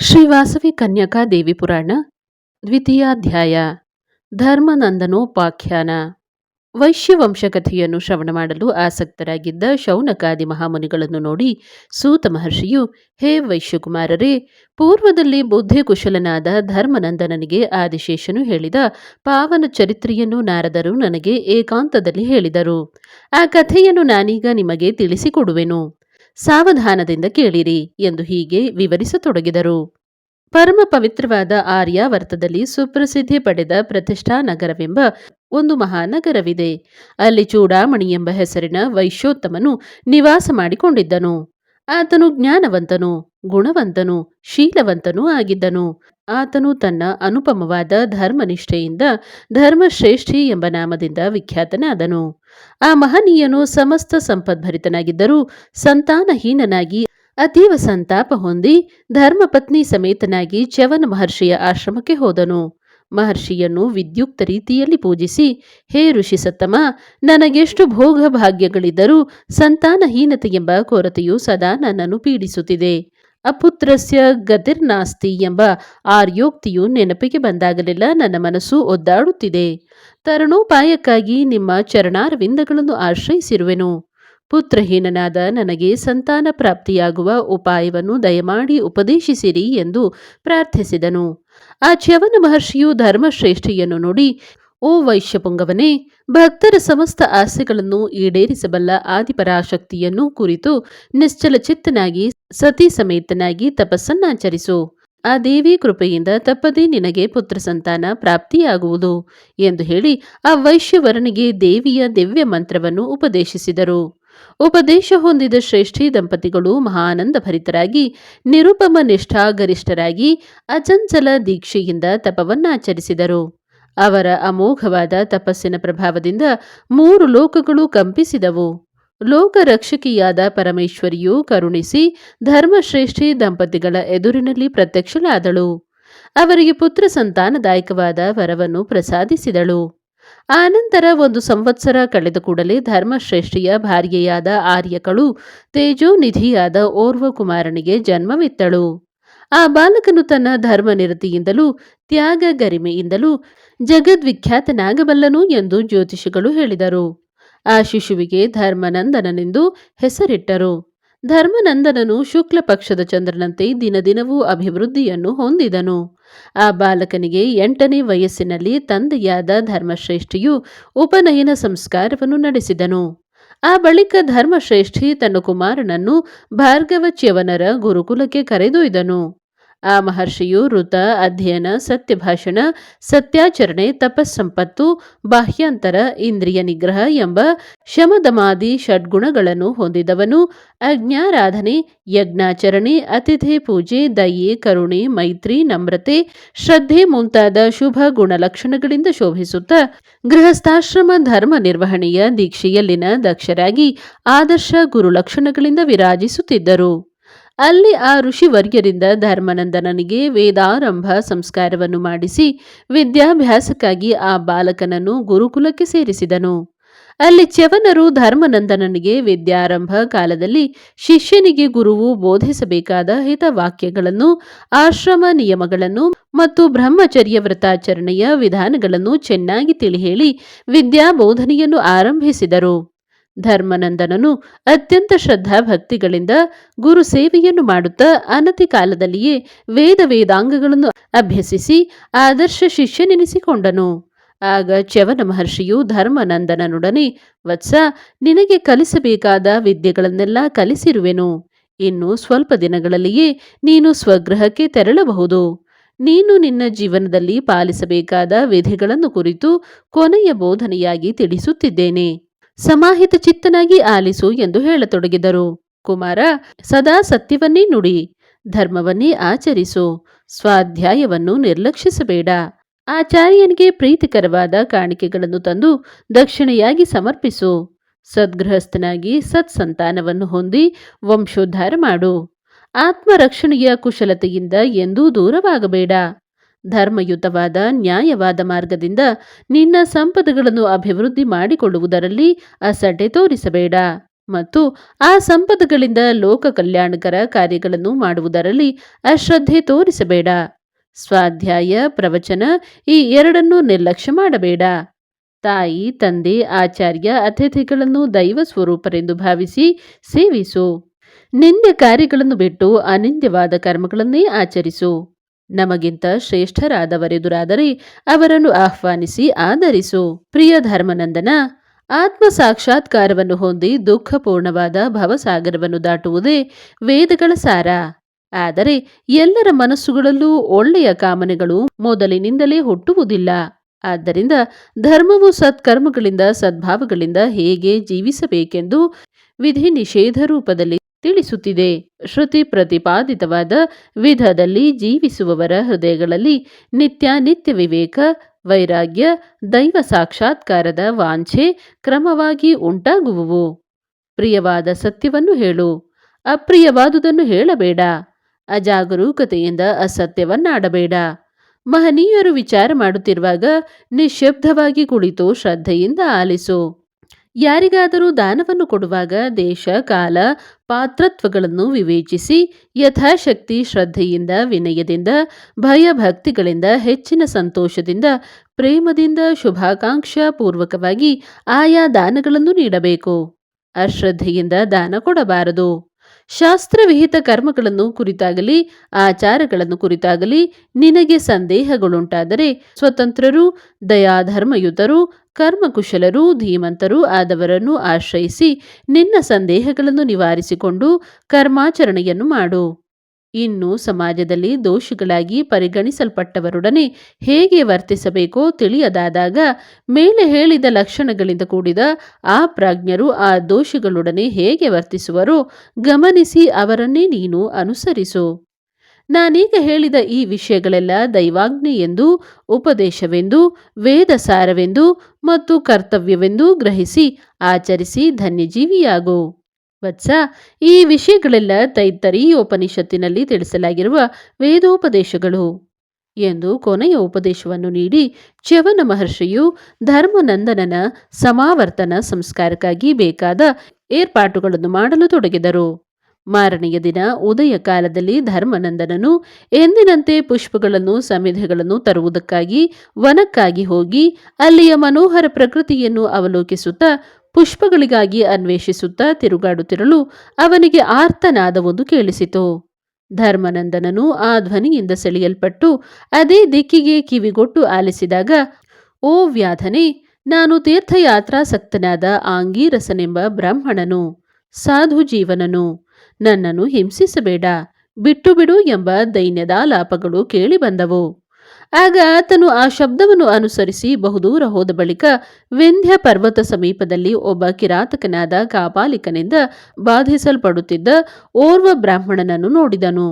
ಶ್ರೀ ವಾಸವಿ ಕನ್ಯಕಾ ದೇವಿ ಪುರಾಣ, ದ್ವಿತೀಯಾಧ್ಯಾಯ, ಧರ್ಮನಂದನೋಪಾಖ್ಯಾನ. ವೈಶ್ಯವಂಶಕಥೆಯನ್ನು ಶ್ರವಣ ಮಾಡಲು ಆಸಕ್ತರಾಗಿದ್ದ ಶೌನಕಾದಿ ಮಹಾಮುನಿಗಳನ್ನು ನೋಡಿ ಸೂತ ಮಹರ್ಷಿಯು, ಹೇ ವೈಶ್ಯಕುಮಾರರೇ, ಪೂರ್ವದಲ್ಲಿ ಬುದ್ಧಿ ಕುಶಲನಾದ ಧರ್ಮನಂದನನಿಗೆ ಆದಿಶೇಷನು ಹೇಳಿದ ಪಾವನ ಚರಿತ್ರೆಯನ್ನು ನಾರದರು ನನಗೆ ಏಕಾಂತದಲ್ಲಿ ಹೇಳಿದರು. ಆ ಕಥೆಯನ್ನು ನಾನೀಗ ನಿಮಗೆ ತಿಳಿಸಿಕೊಡುವೆನು. ಸಾವಧಾನದಿಂದ ಕೇಳಿರಿ ಎಂದು ಹೀಗೆ ವಿವರಿಸತೊಡಗಿದರು. ಪರಮ ಪವಿತ್ರವಾದ ಆರ್ಯಾವರ್ತದಲ್ಲಿ ಸುಪ್ರಸಿದ್ಧಿ ಪಡೆದ ಪ್ರತಿಷ್ಠಾ ನಗರವೆಂಬ ಒಂದು ಮಹಾನಗರವಿದೆ. ಅಲ್ಲಿ ಚೂಡಾಮಣಿ ಎಂಬ ಹೆಸರಿನ ವೈಶ್ಯೋತ್ತಮನು ನಿವಾಸ ಮಾಡಿಕೊಂಡಿದ್ದನು. ಆತನು ಜ್ಞಾನವಂತನು, ಗುಣವಂತನು, ಶೀಲವಂತನೂ ಆಗಿದ್ದನು. ಆತನು ತನ್ನ ಅನುಪಮವಾದ ಧರ್ಮನಿಷ್ಠೆಯಿಂದ ಧರ್ಮಶ್ರೇಷ್ಠಿ ಎಂಬ ನಾಮದಿಂದ ವಿಖ್ಯಾತನಾದನು. ಆ ಮಹನೀಯನು ಸಮಸ್ತ ಸಂಪದ್ಭರಿತನಾಗಿದ್ದರೂ ಸಂತಾನಹೀನನಾಗಿ ಅತೀವ ಸಂತಾಪ ಹೊಂದಿ ಧರ್ಮಪತ್ನಿ ಸಮೇತನಾಗಿ ಚ್ಯವನ ಮಹರ್ಷಿಯ ಆಶ್ರಮಕ್ಕೆ ಹೋದನು. ಮಹರ್ಷಿಯನ್ನು ವಿದ್ಯುಕ್ತ ರೀತಿಯಲ್ಲಿ ಪೂಜಿಸಿ, ಹೇ ಋಷಿ ಸತ್ತಮ ನನಗೆಷ್ಟು ಭೋಗ ಭಾಗ್ಯಗಳಿದ್ದರೂ ಸಂತಾನಹೀನತೆ ಎಂಬ ಕೊರತೆಯು ಸದಾ ನನ್ನನ್ನು ಪೀಡಿಸುತ್ತಿದೆ. ಅಪುತ್ರಸ್ಯ ಗತಿರ್ನಾಸ್ತಿ ಎಂಬ ಆರ್ಯೋಕ್ತಿಯು ನೆನಪಿಗೆ ಬಂದಾಗಲೆಲ್ಲ ನನ್ನ ಮನಸ್ಸು ಒದ್ದಾಡುತ್ತಿದೆ. ತರಣೋಪಾಯಕ್ಕಾಗಿ ನಿಮ್ಮ ಚರಣಾರವಿಂದಗಳನ್ನು ಆಶ್ರಯಿಸಿರುವೆನು. ಪುತ್ರಹೀನನಾದ ನನಗೆ ಸಂತಾನ ಪ್ರಾಪ್ತಿಯಾಗುವ ಉಪಾಯವನ್ನು ದಯಮಾಡಿ ಉಪದೇಶಿಸಿರಿ ಎಂದು ಪ್ರಾರ್ಥಿಸಿದನು. ಆ ಚ್ಯವನ ಮಹರ್ಷಿಯು ಧರ್ಮಶ್ರೇಷ್ಠಿಯನ್ನು ನೋಡಿ ಓ ವೈಶ್ಯಪುಂಗವನೇ, ಭಕ್ತರ ಸಮಸ್ತ ಆಸೆಗಳನ್ನು ಈಡೇರಿಸಬಲ್ಲ ಆದಿಪರಾಶಕ್ತಿಯನ್ನು ಕುರಿತು ನಿಶ್ಚಲ ಚಿತ್ತನಾಗಿ ಸತಿ ಸಮೇತನಾಗಿ ತಪಸ್ಸನ್ನಾಚರಿಸು. ಆ ದೇವಿ ಕೃಪೆಯಿಂದ ತಪ್ಪದೇ ನಿನಗೆ ಪುತ್ರ ಸಂತಾನ ಪ್ರಾಪ್ತಿಯಾಗುವುದು ಎಂದು ಹೇಳಿ ಆ ವೈಶ್ಯವರನಿಗೆ ದೇವಿಯ ದಿವ್ಯ ಮಂತ್ರವನ್ನು ಉಪದೇಶಿಸಿದರು. ಉಪದೇಶ ಹೊಂದಿದ ಶ್ರೇಷ್ಠಿ ದಂಪತಿಗಳು ಮಹಾನಂದ ಭರಿತರಾಗಿ, ನಿರುಪಮ ನಿಷ್ಠಾ ಗರಿಷ್ಠರಾಗಿ ಅಚಂಚಲ ದೀಕ್ಷೆಯಿಂದ ತಪವನ್ನಾಚರಿಸಿದರು. ಅವರ ಅಮೋಘವಾದ ತಪಸ್ಸಿನ ಪ್ರಭಾವದಿಂದ ಮೂರು ಲೋಕಗಳು ಕಂಪಿಸಿದವು. ಲೋಕರಕ್ಷಕಿಯಾದ ಪರಮೇಶ್ವರಿಯು ಕರುಣಿಸಿ ಧರ್ಮಶ್ರೇಷ್ಠಿ ದಂಪತಿಗಳ ಎದುರಿನಲ್ಲಿ ಪ್ರತ್ಯಕ್ಷಳಾದಳು. ಅವರಿಗೆ ಪುತ್ರ ಸಂತಾನದಾಯಕವಾದ ವರವನ್ನು ಪ್ರಸಾದಿಸಿದಳು. ಆನಂತರ ಒಂದು ಸಂವತ್ಸರ ಕಳೆದ ಕೂಡಲೇ ಧರ್ಮಶ್ರೇಷ್ಠಿಯ ಭಾರ್ಯೆಯಾದ ಆರ್ಯಕಳು ತೇಜೋನಿಧಿಯಾದ ಓರ್ವ ಕುಮಾರನಿಗೆ ಜನ್ಮವಿತ್ತಳು. ಆ ಬಾಲಕನು ತನ್ನ ಧರ್ಮನಿರತಿಯಿಂದಲೂ ತ್ಯಾಗ ಗರಿಮೆಯಿಂದಲೂ ಜಗದ್ವಿಖ್ಯಾತನಾಗಬಲ್ಲನು ಎಂದು ಜ್ಯೋತಿಷಿಗಳು ಹೇಳಿದರು. ಆ ಶಿಶುವಿಗೆ ಧರ್ಮನಂದನನೆಂದು ಹೆಸರಿಟ್ಟರು. ಧರ್ಮನಂದನನು ಶುಕ್ಲ ಪಕ್ಷದ ಚಂದ್ರನಂತೆ ದಿನದಿನವೂ ಅಭಿವೃದ್ಧಿಯನ್ನು ಹೊಂದಿದನು. ಆ ಬಾಲಕನಿಗೆ ಎಂಟನೇ ವಯಸ್ಸಿನಲ್ಲಿ ತಂದೆಯಾದ ಧರ್ಮಶ್ರೇಷ್ಠಿಯು ಉಪನಯನ ಸಂಸ್ಕಾರವನ್ನು ನಡೆಸಿದನು. ಆ ಬಳಿಕ ಧರ್ಮಶ್ರೇಷ್ಠಿ ತನ್ನ ಕುಮಾರನನ್ನು ಭಾರ್ಗವಚ್ಯವನರ ಗುರುಕುಲಕ್ಕೆ ಕರೆದೊಯ್ದನು. ಆ ಮಹರ್ಷಿಯು ಋತ, ಅಧ್ಯಯನ, ಸತ್ಯಭಾಷಣ, ಸತ್ಯಾಚರಣೆ, ತಪಸ್ಸಂಪತ್ತು, ಬಾಹ್ಯಾಂತರ, ಇಂದ್ರಿಯ ನಿಗ್ರಹ ಎಂಬ ಶಮದಮಾದಿ ಷಡ್ಗುಣಗಳನ್ನು ಹೊಂದಿದವನು. ಅಜ್ಞಾರಾಧನೆ ಯಜ್ಞಾಚರಣೆ, ಅತಿಥಿ ಪೂಜೆ, ದಯೆ, ಕರುಣೆ, ಮೈತ್ರಿ, ನಮ್ರತೆ, ಶ್ರದ್ಧೆ ಮುಂತಾದ ಶುಭ ಗುಣಲಕ್ಷಣಗಳಿಂದ ಶೋಭಿಸುತ್ತಾ ಗೃಹಸ್ಥಾಶ್ರಮ ಧರ್ಮ ನಿರ್ವಹಣೆಯ ದೀಕ್ಷೆಯಲ್ಲಿನ ದಕ್ಷರಾಗಿ ಆದರ್ಶ ಗುರುಲಕ್ಷಣಗಳಿಂದ ವಿರಾಜಿಸುತ್ತಿದ್ದರು. ಅಲ್ಲಿ ಆ ಋಷಿವರ್ಯರಿಂದ ಧರ್ಮನಂದನನಿಗೆ ವೇದಾರಂಭ ಸಂಸ್ಕಾರವನ್ನು ಮಾಡಿಸಿ ವಿದ್ಯಾಭ್ಯಾಸಕ್ಕಾಗಿ ಆ ಬಾಲಕನನ್ನು ಗುರುಕುಲಕ್ಕೆ ಸೇರಿಸಿದನು. ಅಲ್ಲಿ ಚ್ಯವನರು ಧರ್ಮನಂದನನಿಗೆ ವಿದ್ಯಾರಂಭ ಕಾಲದಲ್ಲಿ ಶಿಷ್ಯನಿಗೆ ಗುರುವು ಬೋಧಿಸಬೇಕಾದ ಹಿತವಾಕ್ಯಗಳನ್ನು, ಆಶ್ರಮ ನಿಯಮಗಳನ್ನು ಮತ್ತು ಬ್ರಹ್ಮಚರ್ಯ ವ್ರತಾಚರಣೆಯ ವಿಧಾನಗಳನ್ನು ಚೆನ್ನಾಗಿ ತಿಳಿಹೇಳಿ ವಿದ್ಯಾಬೋಧನೆಯನ್ನು ಆರಂಭಿಸಿದರು. ಧರ್ಮನಂದನನು ಅತ್ಯಂತ ಶ್ರದ್ಧಾ ಭಕ್ತಿಗಳಿಂದ ಗುರು ಸೇವೆಯನ್ನು ಮಾಡುತ್ತಾ ಅನತಿ ಕಾಲದಲ್ಲಿಯೇ ವೇದ ವೇದಾಂಗಗಳನ್ನು ಅಭ್ಯಸಿಸಿ ಆದರ್ಶ ಶಿಷ್ಯನೆನಿಸಿಕೊಂಡನು. ಆಗ ಚ್ಯವನ ಮಹರ್ಷಿಯು ಧರ್ಮನಂದನನೊಡನೆ, ವತ್ಸ, ನಿನಗೆ ಕಲಿಸಬೇಕಾದ ವಿದ್ಯೆಗಳನ್ನೆಲ್ಲ ಕಲಿಸಿರುವೆನು. ಇನ್ನು ಸ್ವಲ್ಪ ದಿನಗಳಲ್ಲಿಯೇ ನೀನು ಸ್ವಗೃಹಕ್ಕೆ ತೆರಳಬಹುದು. ನೀನು ನಿನ್ನ ಜೀವನದಲ್ಲಿ ಪಾಲಿಸಬೇಕಾದ ವಿಧಿಗಳನ್ನು ಕುರಿತು ಕೊನೆಯ ಬೋಧನೆಯಾಗಿ ತಿಳಿಸುತ್ತಿದ್ದೇನೆ. ಸಮಾಹಿತ ಚಿತ್ತನಾಗಿ ಆಲಿಸು ಎಂದು ಹೇಳತೊಡಗಿದರು. ಕುಮಾರ, ಸದಾ ಸತ್ಯವನ್ನೇ ನುಡಿ, ಧರ್ಮವನ್ನೇ ಆಚರಿಸು, ಸ್ವಾಧ್ಯಾಯವನ್ನು ನಿರ್ಲಕ್ಷಿಸಬೇಡ. ಆಚಾರ್ಯನಿಗೆ ಪ್ರೀತಿಕರವಾದ ಕಾಣಿಕೆಗಳನ್ನು ತಂದು ದಕ್ಷಿಣೆಯಾಗಿ ಸಮರ್ಪಿಸು. ಸದ್ಗೃಹಸ್ಥನಾಗಿ ಸತ್ಸಂತಾನವನ್ನು ಹೊಂದಿ ವಂಶೋದ್ಧಾರ ಮಾಡು. ಆತ್ಮರಕ್ಷಣೆಯ ಕುಶಲತೆಯಿಂದ ಎಂದೂ ದೂರವಾಗಬೇಡ. ಧರ್ಮಯುತವಾದ ನ್ಯಾಯವಾದ ಮಾರ್ಗದಿಂದ ನಿನ್ನ ಸಂಪದಗಳನ್ನು ಅಭಿವೃದ್ಧಿ ಮಾಡಿಕೊಳ್ಳುವುದರಲ್ಲಿ ಅಸಡ್ಡೆ ತೋರಿಸಬೇಡ. ಮತ್ತು ಆ ಸಂಪದಗಳಿಂದ ಲೋಕ ಕಲ್ಯಾಣಕರ ಕಾರ್ಯಗಳನ್ನು ಮಾಡುವುದರಲ್ಲಿ ಅಶ್ರದ್ಧೆ ತೋರಿಸಬೇಡ. ಸ್ವಾಧ್ಯಾಯ ಪ್ರವಚನ ಈ ಎರಡನ್ನೂ ನಿರ್ಲಕ್ಷ್ಯ ಮಾಡಬೇಡ. ತಾಯಿ, ತಂದೆ, ಆಚಾರ್ಯ, ಅತಿಥಿಗಳನ್ನು ದೈವ ಸ್ವರೂಪರೆಂದು ಭಾವಿಸಿ ಸೇವಿಸು. ನಿಂದ್ಯ ಕಾರ್ಯಗಳನ್ನು ಬಿಟ್ಟು ಅನಿಂದ್ಯವಾದ ಕರ್ಮಗಳನ್ನೇ ಆಚರಿಸು. ನಮಗಿಂತ ಶ್ರೇಷ್ಠರಾದವರೆದುರಾದರೆ ಅವರನ್ನು ಆಹ್ವಾನಿಸಿ ಆಧರಿಸು ಪ್ರಿಯ ಧರ್ಮನಂದನ, ಆತ್ಮ ಸಾಕ್ಷಾತ್ಕಾರವನ್ನು ಹೊಂದಿ ದುಃಖಪೂರ್ಣವಾದ ಭವಸಾಗರವನ್ನು ದಾಟುವುದೇ ವೇದಗಳ ಸಾರ. ಆದರೆ ಎಲ್ಲರ ಮನಸ್ಸುಗಳಲ್ಲೂ ಒಳ್ಳೆಯ ಕಾಮನೆಗಳು ಮೊದಲಿನಿಂದಲೇ ಹುಟ್ಟುವುದಿಲ್ಲ. ಆದ್ದರಿಂದ ಧರ್ಮವು ಸತ್ಕರ್ಮಗಳಿಂದ ಸದ್ಭಾವಗಳಿಂದ ಹೇಗೆ ಜೀವಿಸಬೇಕೆಂದು ವಿಧಿ ನಿಷೇಧ ರೂಪದಲ್ಲಿ ತಿಳಿಸುತ್ತಿದೆ. ಶ್ರುತಿ ಪ್ರತಿಪಾದಿತವಾದ ವಿಧದಲ್ಲಿ ಜೀವಿಸುವವರ ಹೃದಯಗಳಲ್ಲಿ ನಿತ್ಯ ನಿತ್ಯಾನಿತ್ಯ ವಿವೇಕ, ವೈರಾಗ್ಯ, ದೈವ ಸಾಕ್ಷಾತ್ಕಾರದ ವಾಂಛೆ ಕ್ರಮವಾಗಿ ಉಂಟಾಗುವುವು. ಪ್ರಿಯವಾದ ಸತ್ಯವನ್ನು ಹೇಳು. ಅಪ್ರಿಯವಾದುದನ್ನು ಹೇಳಬೇಡ. ಅಜಾಗರೂಕತೆಯಿಂದ ಅಸತ್ಯವನ್ನಾಡಬೇಡ. ಮಹನೀಯರು ವಿಚಾರ ಮಾಡುತ್ತಿರುವಾಗ ನಿಶ್ಶಬ್ದವಾಗಿ ಕುಳಿತು ಶ್ರದ್ಧೆಯಿಂದ ಆಲಿಸು. ಯಾರಿಗಾದರೂ ದಾನವನ್ನು ಕೊಡುವಾಗ ದೇಶ, ಕಾಲ, ಪಾತ್ರತ್ವಗಳನ್ನು ವಿವೇಚಿಸಿ, ಯಥಾಶಕ್ತಿ, ಶ್ರದ್ಧೆಯಿಂದ, ವಿನಯದಿಂದ, ಭಯಭಕ್ತಿಗಳಿಂದ, ಹೆಚ್ಚಿನ ಸಂತೋಷದಿಂದ, ಪ್ರೇಮದಿಂದ ಶುಭಾಕಾಂಕ್ಷಾ ಪೂರ್ವಕವಾಗಿ ಆಯಾ ದಾನಗಳನ್ನು ನೀಡಬೇಕು. ಅಶ್ರದ್ಧೆಯಿಂದ ದಾನ ಕೊಡಬಾರದು. ಶಾಸ್ತ್ರವಿಹಿತ ಕರ್ಮಗಳನ್ನು ಕುರಿತಾಗಲಿ, ಆಚಾರಗಳನ್ನು ಕುರಿತಾಗಲಿ ನಿನಗೆ ಸಂದೇಹಗಳುಂಟಾದರೆ ಸ್ವತಂತ್ರರು, ದಯಾಧರ್ಮಯುತರು, ಕರ್ಮಕುಶಲರು, ಧೀಮಂತರು ಆದವರನ್ನು ಆಶ್ರಯಿಸಿ ನಿನ್ನ ಸಂದೇಹಗಳನ್ನು ನಿವಾರಿಸಿಕೊಂಡು ಕರ್ಮಾಚರಣೆಯನ್ನು ಮಾಡು. ಇನ್ನು ಸಮಾಜದಲ್ಲಿ ದೋಷಿಗಳಾಗಿ ಪರಿಗಣಿಸಲ್ಪಟ್ಟವರೊಡನೆ ಹೇಗೆ ವರ್ತಿಸಬೇಕೋ ತಿಳಿಯದಾದಾಗ ಮೇಲೆ ಹೇಳಿದ ಲಕ್ಷಣಗಳಿಂದ ಕೂಡಿದ ಆ ಪ್ರಾಜ್ಞರು ಆ ದೋಷಿಗಳೊಡನೆ ಹೇಗೆ ವರ್ತಿಸುವರೋ ಗಮನಿಸಿ ಅವರನ್ನೇ ನೀನು ಅನುಸರಿಸು. ನಾನೀಗ ಹೇಳಿದ ಈ ವಿಷಯಗಳೆಲ್ಲ ದೈವಾಜ್ಞೆ ಎಂದು, ಉಪದೇಶವೆಂದು ವೇದ ಸಾರವೆಂದು ಮತ್ತು ಕರ್ತವ್ಯವೆಂದು ಗ್ರಹಿಸಿ, ಆಚರಿಸಿ ಧನ್ಯಜೀವಿಯಾಗು. ವತ್ಸ. ಈ ವಿಷಯಗಳೆಲ್ಲ ತೈತ್ತರೀಯೋಪನಿಷತ್ತಿನಲ್ಲಿ ತಿಳಿಸಲಾಗಿರುವ ವೇದೋಪದೇಶಗಳು ಎಂದು ಕೊನೆಯ ಉಪದೇಶವನ್ನು ನೀಡಿ ಚ್ಯವನ ಮಹರ್ಷಿಯು ಧರ್ಮನಂದನನ ಸಮಾವರ್ತನ ಸಂಸ್ಕಾರಕ್ಕಾಗಿ ಬೇಕಾದ ಏರ್ಪಾಟುಗಳನ್ನು ಮಾಡಲು ತೊಡಗಿದರು. ಮಾರನೆಯ ದಿನ ಉದಯ ಕಾಲದಲ್ಲಿ ಧರ್ಮನಂದನನು ಎಂದಿನಂತೆ ಪುಷ್ಪಗಳನ್ನು, ಸಮಿಧೆಗಳನ್ನು ತರುವುದಕ್ಕಾಗಿ ವನಕ್ಕಾಗಿ ಹೋಗಿ ಅಲ್ಲಿಯ ಮನೋಹರ ಪ್ರಕೃತಿಯನ್ನು ಅವಲೋಕಿಸುತ್ತಾ ಪುಷ್ಪಗಳಿಗಾಗಿ ಅನ್ವೇಷಿಸುತ್ತಾ ತಿರುಗಾಡುತ್ತಿರಲು ಅವನಿಗೆ ಆರ್ತನಾದವೊಂದು ಕೇಳಿಸಿತು. ಧರ್ಮನಂದನನು ಆ ಧ್ವನಿಯಿಂದ ಸೆಳೆಯಲ್ಪಟ್ಟು ಅದೇ ದಿಕ್ಕಿಗೆ ಕಿವಿಗೊಟ್ಟು ಆಲಿಸಿದಾಗ, ಓ ವ್ಯಾಧನೆ, ನಾನು ತೀರ್ಥಯಾತ್ರಾಸಕ್ತನಾದ ಆಂಗೀರಸನೆಂಬ ಬ್ರಾಹ್ಮಣನು, ಸಾಧು ಜೀವನನು, ನನ್ನನ್ನು ಹಿಂಸಿಸಬೇಡ, ಬಿಟ್ಟು ಬಿಡು ಎಂಬ ದೈನ್ಯದಾಲಾಪಗಳು ಕೇಳಿಬಂದವು ಆಗ ಆತನು ಆ ಶಬ್ದವನ್ನು ಅನುಸರಿಸಿ ಬಹುದೂರ ಹೋದ ಬಳಿಕ ವಿಂಧ್ಯ ಪರ್ವತ ಸಮೀಪದಲ್ಲಿ ಒಬ್ಬ ಕಿರಾತಕನಾದ ಕಾಪಾಲಿಕನಿಂದ ಬಾಧಿಸಲ್ಪಡುತ್ತಿದ್ದ ಓರ್ವ ಬ್ರಾಹ್ಮಣನನ್ನು ನೋಡಿದನು.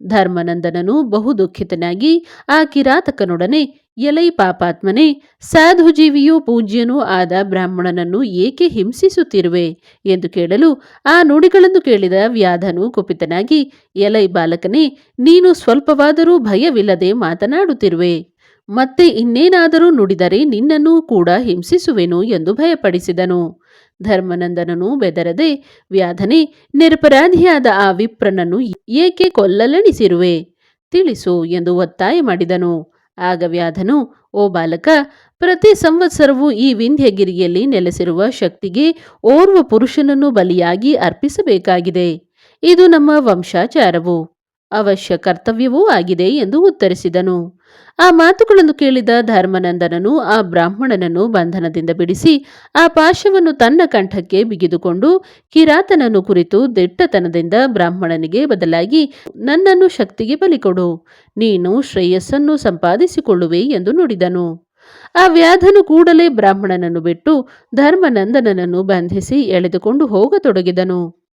ಧರ್ಮನಂದನನು ಬಹು ದುಃಖಿತನಾಗಿ ಆ ಕಿರಾತಕನೊಡನೆ ಎಲೈ ಪಾಪಾತ್ಮನೇ ಸಾಧುಜೀವಿಯೂ ಪೂಜ್ಯನೂ ಆದ ಬ್ರಾಹ್ಮಣನನ್ನು ಏಕೆ ಹಿಂಸಿಸುತ್ತಿರುವೆ? ಎಂದು ಕೇಳಲು ಆ ನುಡಿಗಳನ್ನು ಕೇಳಿದ ವ್ಯಾಧನು ಕುಪಿತನಾಗಿ, ಎಲೈ ಬಾಲಕನೇ, ನೀನು ಸ್ವಲ್ಪವಾದರೂ ಭಯವಿಲ್ಲದೆ ಮಾತನಾಡುತ್ತಿರುವೆ. ಮತ್ತೆ ಇನ್ನೇನಾದರೂ ನುಡಿದರೆ ನಿನ್ನನ್ನು ಕೂಡ ಹಿಂಸಿಸುವೆನು ಎಂದು ಭಯಪಡಿಸಿದನು. ಧರ್ಮನಂದನನು ಬೆದರದೆ, ವ್ಯಾಧನೆ, ನಿರಪರಾಧಿಯಾದ ಆ ವಿಪ್ರನನ್ನು ಏಕೆ ಕೊಲ್ಲಲೆಣಿಸಿರುವೆ? ತಿಳಿಸು ಎಂದು ಒತ್ತಾಯ ಮಾಡಿದನು. ಆಗ ವ್ಯಾಧನು ಓ ಬಾಲಕ, ಪ್ರತಿ ಸಂವತ್ಸರವೂ ಈ ವಿಂಧ್ಯಗಿರಿಯಲ್ಲಿ ನೆಲೆಸಿರುವ ಶಕ್ತಿಗೆ ಓರ್ವ ಪುರುಷನನ್ನು ಬಲಿಯಾಗಿ ಅರ್ಪಿಸಬೇಕಾಗಿದೆ. ಇದು ನಮ್ಮ ವಂಶಾಚಾರವು. ಅವಶ್ಯ ಕರ್ತವ್ಯವೂ ಆಗಿದೆ ಎಂದು ಉತ್ತರಿಸಿದನು. ಆ ಮಾತುಗಳನ್ನು ಕೇಳಿದ ಧರ್ಮನಂದನನು ಆ ಬ್ರಾಹ್ಮಣನನ್ನು ಬಂಧನದಿಂದ ಬಿಡಿಸಿ ಆ ಪಾಶವನ್ನು ತನ್ನ ಕಂಠಕ್ಕೆ ಬಿಗಿದುಕೊಂಡು ಕಿರಾತನನ್ನು ಕುರಿತು ದಿಟ್ಟತನದಿಂದ ಬ್ರಾಹ್ಮಣನಿಗೆ ಬದಲಾಗಿ ನನ್ನನ್ನು ಶಕ್ತಿಗೆ ಬಲಿಕೊಡು ನೀನು ಶ್ರೇಯಸ್ಸನ್ನು ಸಂಪಾದಿಸಿಕೊಳ್ಳುವೆ ಎಂದು ನುಡಿದನು. ಆ ವ್ಯಾಧನು ಕೂಡಲೇ ಬ್ರಾಹ್ಮಣನನ್ನು ಬಿಟ್ಟು ಧರ್ಮನಂದನನನ್ನು ಬಂಧಿಸಿ ಎಳೆದುಕೊಂಡು ಹೋಗತೊಡಗಿದನು.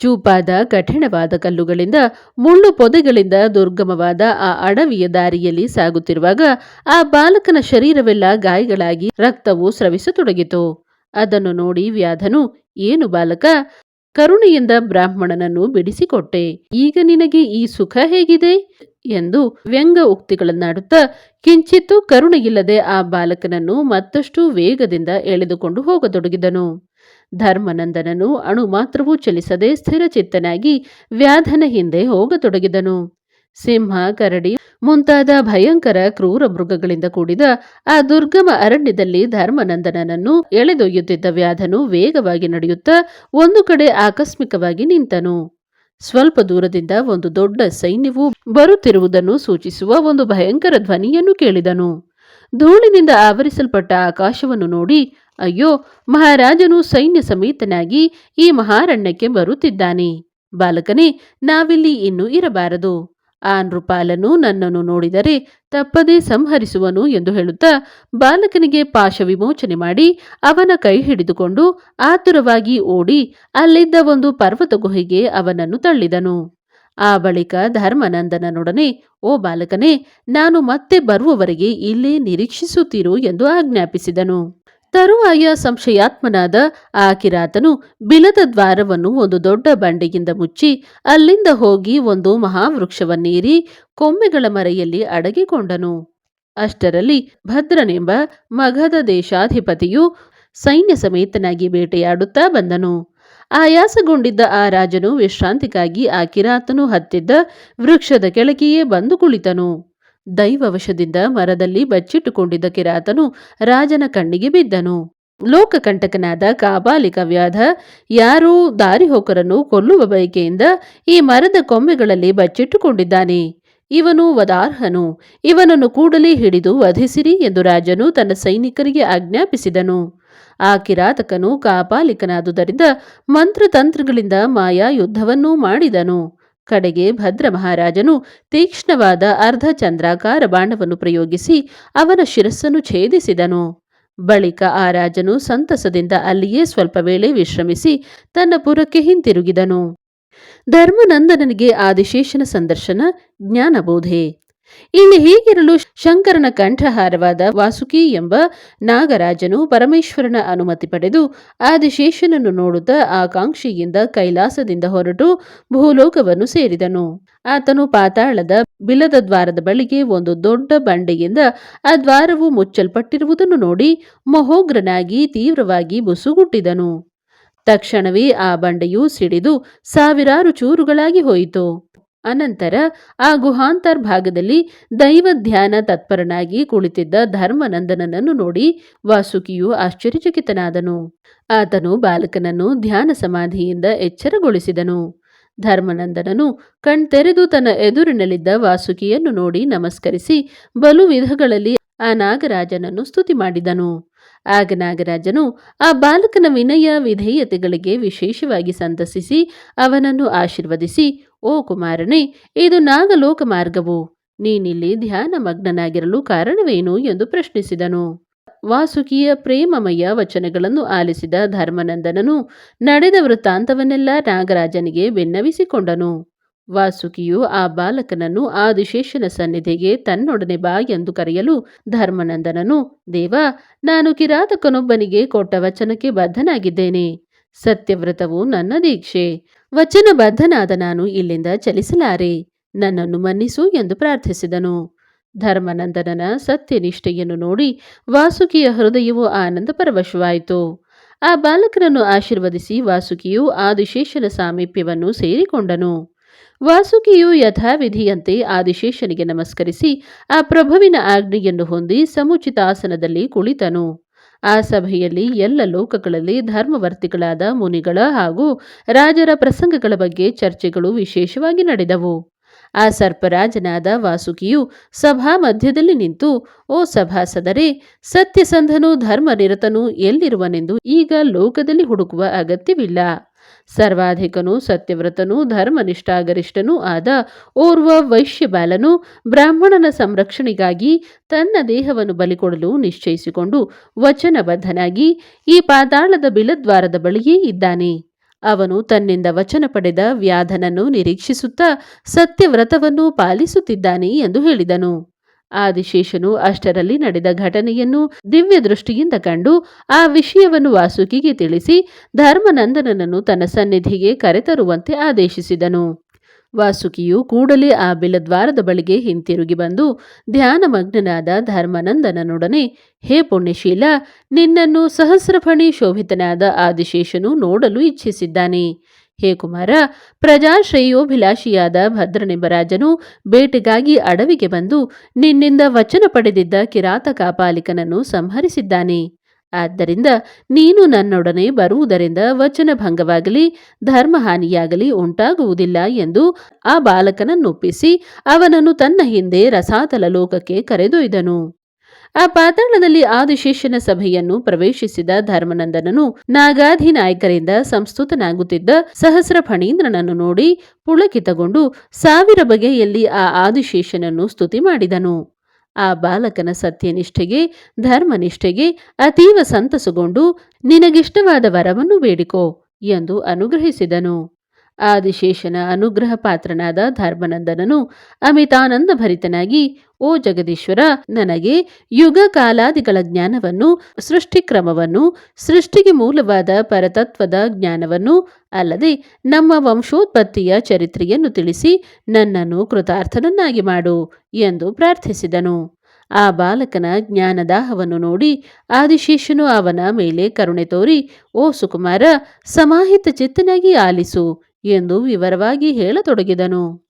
ಚೂಪಾದ ಕಠಿಣವಾದ ಕಲ್ಲುಗಳಿಂದ ಮುಳ್ಳು ಪೊದೆಗಳಿಂದ ದುರ್ಗಮವಾದ ಆ ಅಡವಿಯ ದಾರಿಯಲ್ಲಿ ಸಾಗುತ್ತಿರುವಾಗ ಆ ಬಾಲಕನ ಶರೀರವೆಲ್ಲ ಗಾಯಗಳಾಗಿ ರಕ್ತವು ಸ್ರವಿಸತೊಡಗಿತು. ಅದನ್ನು ನೋಡಿ ವ್ಯಾಧನು, ಏನು ಬಾಲಕ? ಕರುಣೆಯಿಂದ ಬ್ರಾಹ್ಮಣನನ್ನು ಬಿಡಿಸಿಕೊಟ್ಟೆ. ಈಗ ನಿನಗೆ ಈ ಸುಖ ಹೇಗಿದೆ? ಎಂದು ವ್ಯಂಗ ಉಕ್ತಿಗಳನ್ನಾಡುತ್ತಾ ಕಿಂಚಿತ್ತೂ ಕರುಣೆಯಿಲ್ಲದೆ ಆ ಬಾಲಕನನ್ನು ಮತ್ತಷ್ಟು ವೇಗದಿಂದ ಎಳೆದುಕೊಂಡು ಹೋಗತೊಡಗಿದನು. ಧರ್ಮನಂದನನು ಅಣು ಮಾತ್ರವೂ ಚಲಿಸದೆ ಸ್ಥಿರಚಿತ್ತನಾಗಿ ವ್ಯಾಧನ ಹಿಂದೆ ಹೋಗತೊಡಗಿದನು. ಸಿಂಹ, ಕರಡಿ ಮುಂತಾದ ಭಯಂಕರ ಕ್ರೂರ ಮೃಗಗಳಿಂದ ಕೂಡಿದ ಆ ದುರ್ಗಮ ಅರಣ್ಯದಲ್ಲಿ ಧರ್ಮನಂದನನನ್ನು ಎಳೆದೊಯ್ಯುತ್ತಿದ್ದ ವ್ಯಾಧನು ವೇಗವಾಗಿ ನಡೆಯುತ್ತಾ ಒಂದು ಕಡೆ ಆಕಸ್ಮಿಕವಾಗಿ ನಿಂತನು. ಸ್ವಲ್ಪ ದೂರದಿಂದ ಒಂದು ದೊಡ್ಡ ಸೈನ್ಯವು ಬರುತ್ತಿರುವುದನ್ನು ಸೂಚಿಸುವ ಒಂದು ಭಯಂಕರ ಧ್ವನಿಯನ್ನು ಕೇಳಿದನು. ಧೂಳಿನಿಂದ ಆವರಿಸಲ್ಪಟ್ಟ ಆಕಾಶವನ್ನು ನೋಡಿ ಅಯ್ಯೋ, ಮಹಾರಾಜನು ಸೈನ್ಯ ಸಮೇತನಾಗಿ ಈ ಮಹಾರಣ್ಯಕ್ಕೆ ಬರುತ್ತಿದ್ದಾನೆ. ಬಾಲಕನೇ, ನಾವಿಲ್ಲಿ ಇನ್ನೂ ಇರಬಾರದು. ಆ ನೃಪಾಲನು ನನ್ನನ್ನು ನೋಡಿದರೆ ತಪ್ಪದೇ ಸಂಹರಿಸುವನು ಎಂದು ಹೇಳುತ್ತಾ ಬಾಲಕನಿಗೆ ಪಾಶ ವಿಮೋಚನೆ ಮಾಡಿ ಅವನ ಕೈ ಹಿಡಿದುಕೊಂಡು ಆತುರವಾಗಿ ಓಡಿ ಅಲ್ಲಿದ್ದ ಒಂದು ಪರ್ವತ ಗುಹೆಗೆ ಅವನನ್ನು ತಳ್ಳಿದನು. ಆ ಬಳಿಕ ಧರ್ಮನಂದನನೊಡನೆ, ಓ ಬಾಲಕನೇ, ನಾನು ಮತ್ತೆ ಬರುವವರೆಗೆ ಇಲ್ಲೇ ನಿರೀಕ್ಷಿಸುತ್ತಿರು ಎಂದು ಆಜ್ಞಾಪಿಸಿದನು. ತರುವಾಯ ಸಂಶಯಾತ್ಮನಾದ ಆ ಕಿರಾತನು ಬಿಲದ ದ್ವಾರವನ್ನು ಒಂದು ದೊಡ್ಡ ಬಂಡೆಯಿಂದ ಮುಚ್ಚಿ ಅಲ್ಲಿಂದ ಹೋಗಿ ಒಂದು ಮಹಾವೃಕ್ಷವನ್ನೇರಿ ಕೊಂಬೆಗಳ ಮರೆಯಲ್ಲಿ ಅಡಗಿಕೊಂಡನು. ಅಷ್ಟರಲ್ಲಿ ಭದ್ರನೆಂಬ ಮಗದ ದೇಶಾಧಿಪತಿಯು ಸೈನ್ಯ ಸಮೇತನಾಗಿ ಬೇಟೆಯಾಡುತ್ತಾ ಬಂದನು. ಆಯಾಸಗೊಂಡಿದ್ದ ಆ ರಾಜನು ವಿಶ್ರಾಂತಿಗಾಗಿ ಆ ಕಿರಾತನು ಹತ್ತಿದ್ದ ವೃಕ್ಷದ ಕೆಳಗೆಯೇ ಬಂದು ಕುಳಿತನು. ದೈವವಶದಿಂದ ಮರದಲ್ಲಿ ಬಚ್ಚಿಟ್ಟುಕೊಂಡಿದ್ದ ಕಿರಾತನು ರಾಜನ ಕಣ್ಣಿಗೆ ಬಿದ್ದನು. ಲೋಕಕಂಟಕನಾದ ಕಾಬಾಲಿಕ ವ್ಯಾಧ ಯಾರೂ ದಾರಿಹೋಕರನ್ನು ಕೊಲ್ಲುವ ಬಯಕೆಯಿಂದ ಈ ಮರದ ಕೊಂಬೆಗಳಲ್ಲಿ ಬಚ್ಚಿಟ್ಟುಕೊಂಡಿದ್ದಾನೆ. ಇವನು ವದಾರ್ಹನು. ಇವನನ್ನು ಕೂಡಲೇ ಹಿಡಿದು ವಧಿಸಿರಿ ಎಂದು ರಾಜನು ತನ್ನ ಸೈನಿಕರಿಗೆ ಆಜ್ಞಾಪಿಸಿದನು. ಆ ಕಿರಾತಕನು ಕಾಪಾಲಿಕನಾದುದರಿಂದ ಮಂತ್ರತಂತ್ರಗಳಿಂದ ಮಾಯಾ ಯುದ್ಧವನ್ನೂ ಮಾಡಿದನು. ಕಡೆಗೆ ಭದ್ರ ಮಹಾರಾಜನು ತೀಕ್ಷ್ಣವಾದ ಅರ್ಧಚಂದ್ರಾಕಾರ ಬಾಣವನ್ನು ಪ್ರಯೋಗಿಸಿ ಅವನ ಶಿರಸ್ಸನ್ನು ಛೇದಿಸಿದನು. ಬಳಿಕ ಆ ರಾಜನು ಸಂತಸದಿಂದ ಅಲ್ಲಿಯೇ ಸ್ವಲ್ಪ ವೇಳೆ ವಿಶ್ರಮಿಸಿ ತನ್ನ ಪುರಕ್ಕೆ ಹಿಂತಿರುಗಿದನು. ಧರ್ಮನಂದನನಿಗೆ ಆದಿಶೇಷನ ಸಂದರ್ಶನ ಜ್ಞಾನಬೋಧೆ. ಇಲ್ಲಿ ಹೀಗಿರಲು ಶಂಕರನ ಕಂಠಹಾರವಾದ ವಾಸುಕಿ ಎಂಬ ನಾಗರಾಜನು ಪರಮೇಶ್ವರನ ಅನುಮತಿ ಪಡೆದು ಆದಿಶೇಷನನ್ನು ನೋಡುತ್ತಾ ಆಕಾಂಕ್ಷೆಯಿಂದ ಕೈಲಾಸದಿಂದ ಹೊರಟು ಭೂಲೋಕವನ್ನು ಸೇರಿದನು. ಆತನು ಪಾತಾಳದ ಬಿಲದ ದ್ವಾರದ ಬಳಿಗೆ ಒಂದು ದೊಡ್ಡ ಬಂಡೆಯಿಂದ ಆ ದ್ವಾರವು ಮುಚ್ಚಲ್ಪಟ್ಟಿರುವುದನ್ನು ನೋಡಿ ಮಹೋಗ್ರನಾಗಿ ತೀವ್ರವಾಗಿ ಬುಸುಗುಟ್ಟಿದನು. ತಕ್ಷಣವೇ ಆ ಬಂಡೆಯು ಸಿಡಿದು ಸಾವಿರಾರು ಚೂರುಗಳಾಗಿ ಹೋಯಿತು. ಅನಂತರ ಆ ಗುಹಾಂತರ್ಭಾಗದಲ್ಲಿ ದೈವ ಧ್ಯಾನ ತತ್ಪರನಾಗಿ ಕುಳಿತಿದ್ದ ಧರ್ಮನಂದನನನ್ನು ನೋಡಿ ವಾಸುಕಿಯು ಆಶ್ಚರ್ಯಚಕಿತನಾದನು. ಆತನು ಬಾಲಕನನ್ನು ಧ್ಯಾನ ಸಮಾಧಿಯಿಂದ ಎಚ್ಚರಗೊಳಿಸಿದನು. ಧರ್ಮನಂದನನು ಕಣ್ತೆರೆದು ತನ್ನ ಎದುರಿನಲ್ಲಿದ್ದ ವಾಸುಕಿಯನ್ನು ನೋಡಿ ನಮಸ್ಕರಿಸಿ ಬಲು ವಿಧಗಳಲ್ಲಿ ಆ ನಾಗರಾಜನನ್ನು ಸ್ತುತಿ ಮಾಡಿದನು ಆಗ ನಾಗರಾಜನು ಆ ಬಾಲಕನ ವಿನಯ ವಿಧೇಯತೆಗಳಿಗೆ ವಿಶೇಷವಾಗಿ ಸಂತಸಿಸಿ ಅವನನ್ನು ಆಶೀರ್ವದಿಸಿ, ಓ ಕುಮಾರನೇ, ಇದು ನಾಗಲೋಕ ಮಾರ್ಗವು. ನೀನಿಲ್ಲಿ ಧ್ಯಾನ ಮಗ್ನನಾಗಿರಲು ಕಾರಣವೇನು ಎಂದು ಪ್ರಶ್ನಿಸಿದನು ವಾಸುಕಿಯ ಪ್ರೇಮಮಯ ವಚನಗಳನ್ನು ಆಲಿಸಿದ ಧರ್ಮನಂದನನು ನಡೆದ ವೃತ್ತಾಂತವನ್ನೆಲ್ಲ ನಾಗರಾಜನಿಗೆ ವಿನ್ನವಿಸಿಕೊಂಡನು ವಾಸುಕಿಯು ಆ ಬಾಲಕನನ್ನು ಆದಿಶೇಷನ ಸನ್ನಿಧಿಗೆ ತನ್ನೊಡನೆ ಬಾ ಎಂದು ಕರೆಯಲು ಧರ್ಮನಂದನನು, ದೇವ, ನಾನು ಕಿರಾತಕನೊಬ್ಬನಿಗೆ ಕೊಟ್ಟ ವಚನಕ್ಕೆ ಬದ್ಧನಾಗಿದ್ದೇನೆ. ಸತ್ಯವ್ರತವು ನನ್ನ ದೀಕ್ಷೆ. ವಚನಬದ್ಧನಾದ ನಾನು ಇಲ್ಲಿಂದ ಚಲಿಸಲಾರೆ. ನನ್ನನ್ನು ಮನ್ನಿಸು ಎಂದು ಪ್ರಾರ್ಥಿಸಿದನು. ಧರ್ಮನಂದನನ ಸತ್ಯನಿಷ್ಠೆಯನ್ನು ನೋಡಿ ವಾಸುಕಿಯ ಹೃದಯವು ಆನಂದ ಪರವಶವಾಯಿತು ಆ ಬಾಲಕನನ್ನು ಆಶೀರ್ವದಿಸಿ ವಾಸುಕಿಯು ಆದಿಶೇಷನ ಸಾಮೀಪ್ಯವನ್ನು ಸೇರಿಕೊಂಡನು. ವಾಸುಕಿಯು ಯಥಾವಿಧಿಯಂತೆ ಆದಿಶೇಷನಿಗೆ ನಮಸ್ಕರಿಸಿ ಆ ಪ್ರಭುವಿನ ಆಜ್ಞೆಯನ್ನು ಹೊಂದಿ ಸಮುಚಿತ ಆಸನದಲ್ಲಿ ಕುಳಿತನು. ಆ ಸಭೆಯಲ್ಲಿ ಎಲ್ಲ ಲೋಕಗಳಲ್ಲಿ ಧರ್ಮವರ್ತಿಗಳಾದ ಮುನಿಗಳ ಹಾಗೂ ರಾಜರ ಪ್ರಸಂಗಗಳ ಬಗ್ಗೆ ಚರ್ಚೆಗಳು ವಿಶೇಷವಾಗಿ ನಡೆದವು. ಆ ಸರ್ಪರಾಜನಾದ ವಾಸುಕಿಯು ಸಭಾ ಮಧ್ಯದಲ್ಲಿ ನಿಂತು, ಓ ಸಭಾಸದರೇ ಸತ್ಯಸಂಧನು ಧರ್ಮನಿರತನು ಎಲ್ಲಿರುವನೆಂದು ಈಗ ಲೋಕದಲ್ಲಿ ಹುಡುಕುವ ಅಗತ್ಯವಿಲ್ಲ. ಸರ್ವಾಧಿಕನು ಸತ್ಯವ್ರತನೂ ಧರ್ಮನಿಷ್ಠಾಗರಿಷ್ಠನೂ ಆದ ಓರ್ವ ವೈಶ್ಯಬಾಲನು ಬ್ರಾಹ್ಮಣನ ಸಂರಕ್ಷಣೆಗಾಗಿ ತನ್ನ ದೇಹವನ್ನು ಬಲಿಕೊಡಲು ನಿಶ್ಚಯಿಸಿಕೊಂಡು ವಚನಬದ್ಧನಾಗಿ ಈ ಪಾತಾಳದ ಬಿಲದ್ವಾರದ ಬಳಿಯೇ ಇದ್ದಾನೆ. ಅವನು ತನ್ನಿಂದ ವಚನ ಪಡೆದ ವ್ಯಾಧನನ್ನು ನಿರೀಕ್ಷಿಸುತ್ತಾ ಸತ್ಯವ್ರತವನ್ನು ಪಾಲಿಸುತ್ತಿದ್ದಾನೆ ಎಂದು ಹೇಳಿದನು. ಆದಿಶೇಷನು ಅಷ್ಟರಲ್ಲಿ ನಡೆದ ಘಟನೆಯನ್ನು ದಿವ್ಯ ದೃಷ್ಟಿಯಿಂದ ಕಂಡು ಆ ವಿಷಯವನ್ನು ವಾಸುಕಿಗೆ ತಿಳಿಸಿ ಧರ್ಮನಂದನನನ್ನು ತನ್ನ ಸನ್ನಿಧಿಗೆ ಕರೆತರುವಂತೆ ಆದೇಶಿಸಿದನು. ವಾಸುಕಿಯು ಕೂಡಲೇ ಆ ಬಿಲದ್ವಾರದ ಬಳಿಗೆ ಹಿಂತಿರುಗಿ ಬಂದು ಧ್ಯಾನಮಗ್ನನಾದ ಧರ್ಮನಂದನನೊಡನೆ, ಹೇ ಪುಣ್ಯಶೀಲ, ನಿನ್ನನ್ನು ಸಹಸ್ರಫಣಿ ಶೋಭಿತನಾದ ಆದಿಶೇಷನು ನೋಡಲು ಇಚ್ಛಿಸಿದ್ದಾನೆ. ಹೇ ಕುಮಾರ, ಪ್ರಜಾಶ್ರೇಯೋಭಿಲಾಷಿಯಾದ ಭದ್ರನೆಂಬ ರಾಜನು ಬೇಟೆಗಾಗಿ ಅಡವಿಗೆ ಬಂದು ನಿನ್ನಿಂದ ವಚನ ಪಡೆದಿದ್ದ ಕಿರಾತ ಕಾಪಾಲಿಕನನ್ನು ಸಂಹರಿಸಿದ್ದಾನೆ. ಆದ್ದರಿಂದ ನೀನು ನನ್ನೊಡನೆ ಬರುವುದರಿಂದ ವಚನ ಭಂಗವಾಗಲಿ, ಧರ್ಮಹಾನಿಯಾಗಲಿ ಉಂಟಾಗುವುದಿಲ್ಲ ಎಂದು ಆ ಬಾಲಕನನ್ನೊಪ್ಪಿಸಿ ಅವನನ್ನು ತನ್ನ ಹಿಂದೆ ರಸಾತಲ ಲೋಕಕ್ಕೆ ಕರೆದೊಯ್ದನು. ಆ ಪಾತಾಳದಲ್ಲಿ ಆದಿಶೇಷನ ಸಭೆಯನ್ನು ಪ್ರವೇಶಿಸಿದ ಧರ್ಮನಂದನನು ನಾಗಾಧಿನಾಯಕರಿಂದ ಸಂಸ್ತುತನಾಗುತ್ತಿದ್ದ ಸಹಸ್ರ ಫಣೀಂದ್ರನನ್ನು ನೋಡಿ ಪುಳಕಿತಗೊಂಡು ಸಾವಿರ ಬಗೆಯಲ್ಲಿ ಆ ಆದಿಶೇಷನನ್ನು ಸ್ತುತಿ ಮಾಡಿದನು. ಆ ಬಾಲಕನ ಸತ್ಯನಿಷ್ಠೆಗೆ, ಧರ್ಮನಿಷ್ಠೆಗೆ ಅತೀವ ಸಂತಸಗೊಂಡು, ನಿನಗಿಷ್ಟವಾದ ವರವನ್ನು ಬೇಡಿಕೋ ಎಂದು ಅನುಗ್ರಹಿಸಿದನು. ಆದಿಶೇಷನ ಅನುಗ್ರಹ ಪಾತ್ರನಾದ ಧರ್ಮನಂದನನು ಅಮಿತಾನಂದ ಭರಿತನಾಗಿ, ಓ ಜಗದೀಶ್ವರ, ನನಗೆ ಯುಗ ಕಾಲಾದಿಗಳ ಜ್ಞಾನವನ್ನು ಸೃಷ್ಟಿಕ್ರಮವನ್ನು ಸೃಷ್ಟಿಗೆ ಮೂಲವಾದ ಪರತತ್ವದ ಜ್ಞಾನವನ್ನು, ಅಲ್ಲದೆ ನಮ್ಮ ವಂಶೋತ್ಪತ್ತಿಯ ಚರಿತ್ರೆಯನ್ನು ತಿಳಿಸಿ ನನ್ನನ್ನು ಕೃತಾರ್ಥನನ್ನಾಗಿ ಮಾಡು ಎಂದು ಪ್ರಾರ್ಥಿಸಿದನು. ಆ ಬಾಲಕನ ಜ್ಞಾನದಾಹವನ್ನು ನೋಡಿ ಆದಿಶೇಷನು ಅವನ ಮೇಲೆ ಕರುಣೆ ತೋರಿ, ಓ ಸುಕುಮಾರ, ಸಮಾಹಿತ ಚಿತ್ತನಾಗಿ ಆಲಿಸು ಎಂದು ವಿವರವಾಗಿ ಹೇಳತೊಡಗಿದನು.